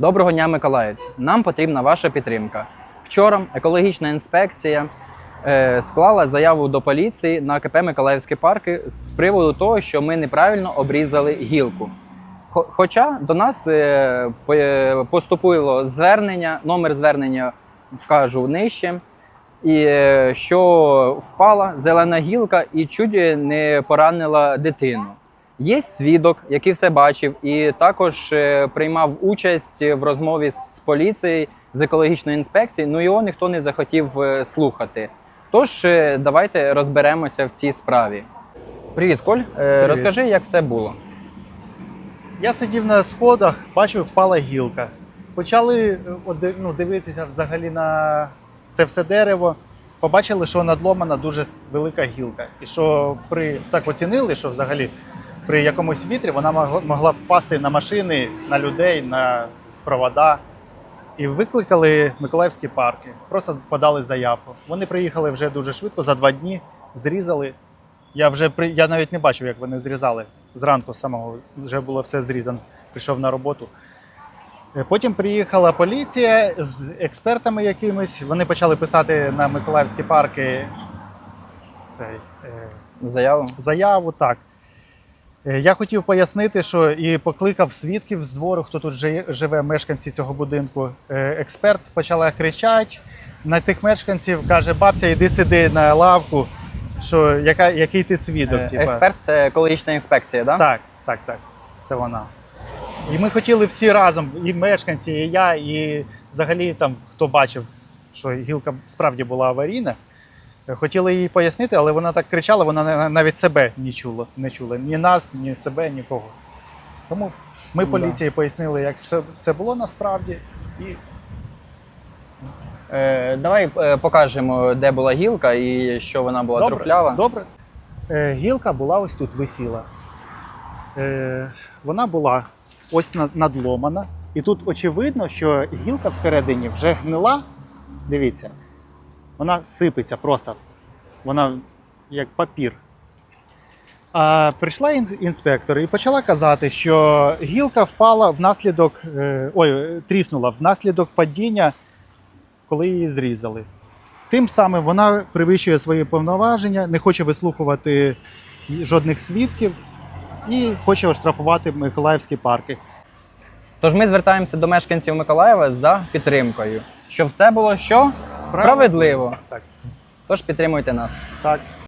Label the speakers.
Speaker 1: Доброго дня, миколаївці! Нам потрібна ваша підтримка. Вчора екологічна інспекція е, склала заяву до поліції на КП Миколаївські парки з приводу того, що ми неправильно обрізали гілку. Хоча до нас е, е, поступило звернення, номер звернення вкажу нижче, і що впала зелена гілка і чуть не поранила дитину. Є свідок, який все бачив, і також е, приймав участь в розмові з поліцією з екологічної інспекції. Ну його ніхто не захотів е, слухати. Тож е, давайте розберемося в цій справі. Привіт, Коль. Е, Розкажи, як все було.
Speaker 2: Я сидів на сходах, бачив, впала гілка. Почали ну, дивитися взагалі на це все дерево. Побачили, що надломана дуже велика гілка. І що при так оцінили, що взагалі при якомусь вітрі вона могла, впасти на машини, на людей, на провода. І викликали Миколаївські парки. Просто подали заявку. Вони приїхали вже дуже швидко, за два дні, зрізали. Я вже при... я навіть не бачив, як вони зрізали. Зранку самого вже було все зрізано. Прийшов на роботу. Е, Потім приїхала поліція з експертами якимись. Вони почали писати на Миколаївські парки цей, е,
Speaker 1: Заяву.
Speaker 2: заяву. Так. Е, Я хотів пояснити, що і покликав свідків з двору, хто тут жи- живе, мешканці цього будинку. Е, Експерт почала кричати на тих мешканців, каже: бабця, іди сиди на лавку. Що яка, який ти свідок?
Speaker 1: Е,
Speaker 2: типа.
Speaker 1: Експерт це екологічна інспекція, так?
Speaker 2: Так, так, так. Це вона. І ми хотіли всі разом, і мешканці, і я, і взагалі там хто бачив, що гілка справді була аварійна. Е, Хотіли їй пояснити, але вона так кричала, вона навіть себе не чула, не чула. Ні нас, ні себе, нікого. Тому ми
Speaker 1: Да.
Speaker 2: поліції пояснили, як все, все було насправді. І
Speaker 1: Е, давай е, покажемо, де була гілка і що вона була
Speaker 2: добре,
Speaker 1: труплява.
Speaker 2: добре. Е, гілка була ось тут висіла. Е, вона була ось надломана. І тут очевидно, що гілка всередині вже гнила. Дивіться, вона сипеться просто. Вона як папір. А прийшла інспектор і почала казати, що гілка впала внаслідок, е, ой, тріснула внаслідок падіння, коли її зрізали. Тим самим вона перевищує свої повноваження, не хоче вислухувати жодних свідків і хоче оштрафувати Миколаївські парки.
Speaker 1: Тож ми звертаємося до мешканців Миколаєва за підтримкою, щоб все було що справедливо.
Speaker 2: Так.
Speaker 1: Тож підтримуйте нас.
Speaker 2: Так.